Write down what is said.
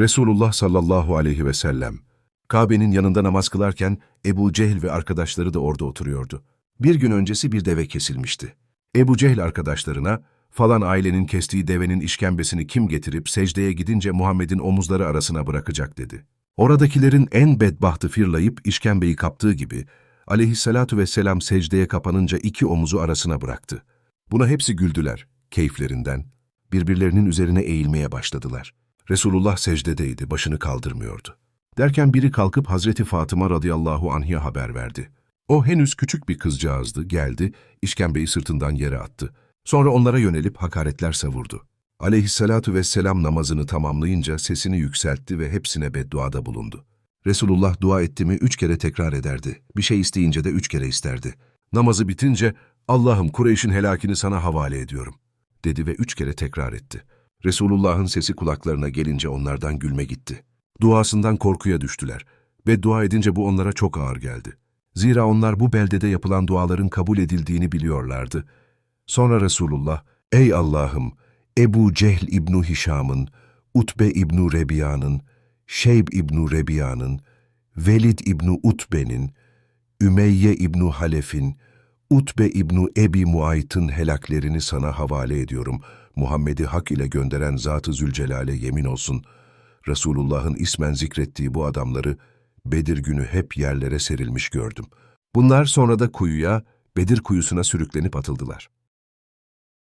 Resulullah sallallahu aleyhi ve sellem, Kabe'nin yanında namaz kılarken Ebu Cehil ve arkadaşları da orada oturuyordu. Bir gün öncesi bir deve kesilmişti. Ebu Cehil arkadaşlarına, falan ailenin kestiği devenin işkembesini kim getirip secdeye gidince Muhammed'in omuzları arasına bırakacak dedi. Oradakilerin en bedbahtı firlayıp işkembeyi kaptığı gibi, aleyhissalatu vesselam secdeye kapanınca iki omuzu arasına bıraktı. Buna hepsi güldüler, keyiflerinden. Birbirlerinin üzerine eğilmeye başladılar. Resulullah secdedeydi, başını kaldırmıyordu. Derken biri kalkıp Hazreti Fatıma radıyallahu anh'a haber verdi. O henüz küçük bir kızcağızdı, geldi, işkembeyi sırtından yere attı. Sonra onlara yönelip hakaretler savurdu. Aleyhissalatu vesselam namazını tamamlayınca sesini yükseltti ve hepsine bedduada bulundu. Resulullah dua etti mi üç kere tekrar ederdi. Bir şey isteyince de üç kere isterdi. Namazı bitince, Allah'ım Kureyş'in helakini sana havale ediyorum, dedi ve üç kere tekrar etti. Resulullah'ın sesi kulaklarına gelince onlardan gülme gitti. Duasından korkuya düştüler ve dua edince bu onlara çok ağır geldi. Zira onlar bu beldede yapılan duaların kabul edildiğini biliyorlardı. Sonra Resulullah, ''Ey Allah'ım, Ebu Cehl İbnu Hişam'ın, Utbe İbnu Rebiya'nın, Şeyb İbnu Rebiya'nın, Velid İbnu Utbe'nin, Ümeyye İbnu Halef'in, Utbe İbnu Ebi Muayt'ın helaklerini sana havale ediyorum. Muhammed'i hak ile gönderen Zat-ı Zülcelal'e yemin olsun. Resulullah'ın ismen zikrettiği bu adamları Bedir günü hep yerlere serilmiş gördüm. Bunlar sonra da kuyuya, Bedir kuyusuna sürüklenip atıldılar.